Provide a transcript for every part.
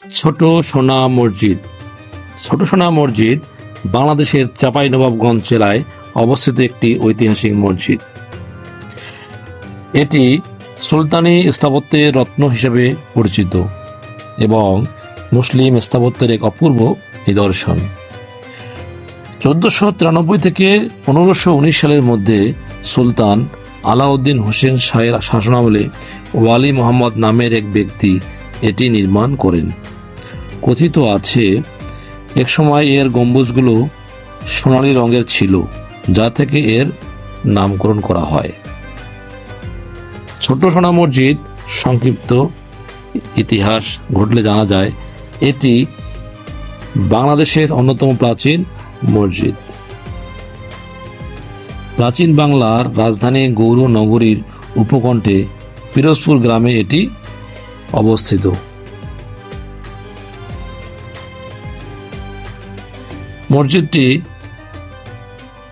ছোট সোনা মসজিদ। ছোট সোনা মসজিদ বাংলাদেশের চাঁপাইনবাবগঞ্জ জেলায় অবস্থিত একটি ঐতিহাসিক মসজিদ। এটি সুলতানি স্থাপত্যের রত্ন হিসেবে পরিচিত এবং মুসলিম স্থাপত্যের এক অপূর্ব নিদর্শন। চোদ্দশো তিরানব্বই থেকে পনেরোশো উনিশ সালের মধ্যে সুলতান আলাউদ্দিন হোসেন শাহের শাসনামলে ওয়ালি মোহাম্মদ নামের এক ব্যক্তি এটি নির্মাণ করেন। কথিত আছে, একসময় এর গম্বুজগুলো সোনালী রঙের ছিল, যা থেকে এর নামকরণ করা হয়। ছোট সোনা মসজিদ, সংক্ষিপ্ত ইতিহাস ঘটলে জানা যায়, এটি বাংলাদেশের অন্যতম প্রাচীন মসজিদ। প্রাচীন বাংলার রাজধানী গৌর নগরীর উপকণ্ঠে পিরোজপুর গ্রামে এটি অবস্থিত। মসজিদটি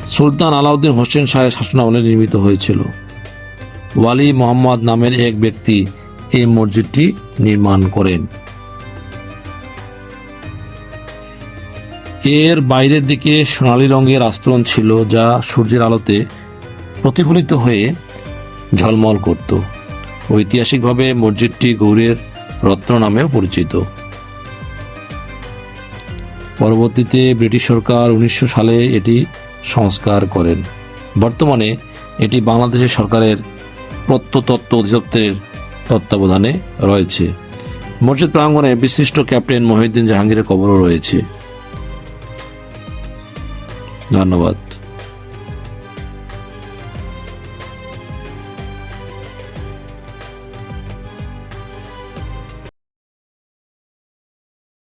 সুলতান আলাউদ্দিন হোসেন শাহের শাসনামলে নির্মিত হয়েছিল। ওয়ালি মোহাম্মদ নামের এক ব্যক্তি এই মসজিদটি নির্মাণ করেন। এর বাইরের দিকে সোনালী রঙের আস্তরণ ছিল যা সূর্যের আলোতে প্রতিফলিত হয়ে ঝলমল করত। ঐতিহাসিকভাবে মসজিদটি গৌরের রত্ন নামেও পরিচিত। পরবর্তীতে ব্রিটিশ সরকার উনিশশো সালে এটি সংস্কার করেন। বর্তমানে এটি বাংলাদেশের সরকারের প্রত্নতত্ত্ব অধিদপ্তরের তত্ত্বাবধানে রয়েছে। মসজিদ প্রাঙ্গনে বিশিষ্ট ক্যাপ্টেন মহিউদ্দিন জাহাঙ্গীরের কবরও রয়েছে। ধন্যবাদ।